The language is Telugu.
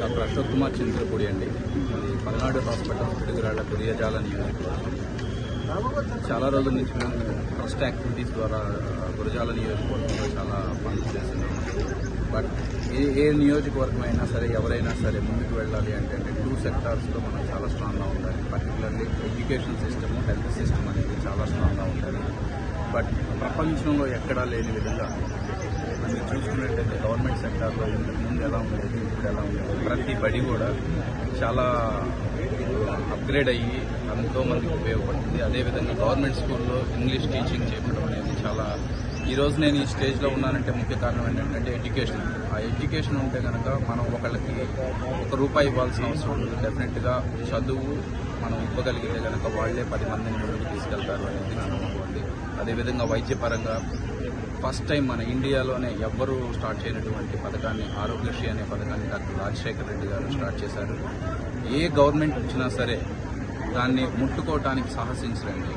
డాక్టర్ అశోక్ కుమార్ చింతలపూడి అండి. అది పల్నాడు హాస్పిటల్ పిడుగురాళ్ళ గురియజాల నియోజకవర్గం చాలా రోజుల నుంచి మేము ట్రస్ట్ యాక్టివిటీస్ ద్వారా గురజాల నియోజకవర్గంలో చాలా పనులు చేస్తున్నాం. బట్ ఏ ఏ నియోజకవర్గం అయినా సరే ఎవరైనా సరే ముందుకు వెళ్ళాలి అంటే అంటే టూ సెక్టార్స్లో మనం చాలా స్ట్రాంగ్గా ఉండాలి. Particularly education system health system అనేది చాలా స్ట్రాంగ్గా ఉండాలి. బట్ ప్రపంచంలో ఎక్కడా లేని విధంగా మనం చూసుకున్నట్టయితే గవర్నమెంట్ సెక్టార్లో ఇంతకు ముందు ఎలా ఉండేది ఇప్పుడు ఎలా ఉండేది ప్రతి బడి కూడా చాలా అప్గ్రేడ్ అయ్యి ఎంతోమందికి ఉపయోగపడుతుంది. అదేవిధంగా గవర్నమెంట్ స్కూల్లో ఇంగ్లీష్ టీచింగ్ చేయడం అనేది చాలా ఈ రోజు నేను ఈ స్టేజ్లో ఉన్నానంటే ముఖ్య కారణం ఏంటంటే ఎడ్యుకేషన్ ఆ ఎడ్యుకేషన్ ఉంటే కనుక మనం ఒకళ్ళకి ఒక రూపాయి ఇవ్వాల్సిన అవసరం ఉండదు. డెఫినెట్గా చదువు మనం ఇవ్వగలిగితే కనుక వాళ్ళే పది మందిని ముందుకు తీసుకెళ్తారు అనేది నా నమ్మకం అదేవిధంగా వైద్యపరంగా ఫస్ట్ టైం మన ఇండియాలోనే ఎవ్వరూ స్టార్ట్ చేయనటువంటి పథకాన్ని ఆరోగ్యశ్రీ అనే పథకాన్ని డాక్టర్ రాజశేఖర రెడ్డి గారు స్టార్ట్ చేశారు. ఏ గవర్నమెంట్ వచ్చినా సరే దాన్ని ముట్టుకోవటానికి సాహసించరండి.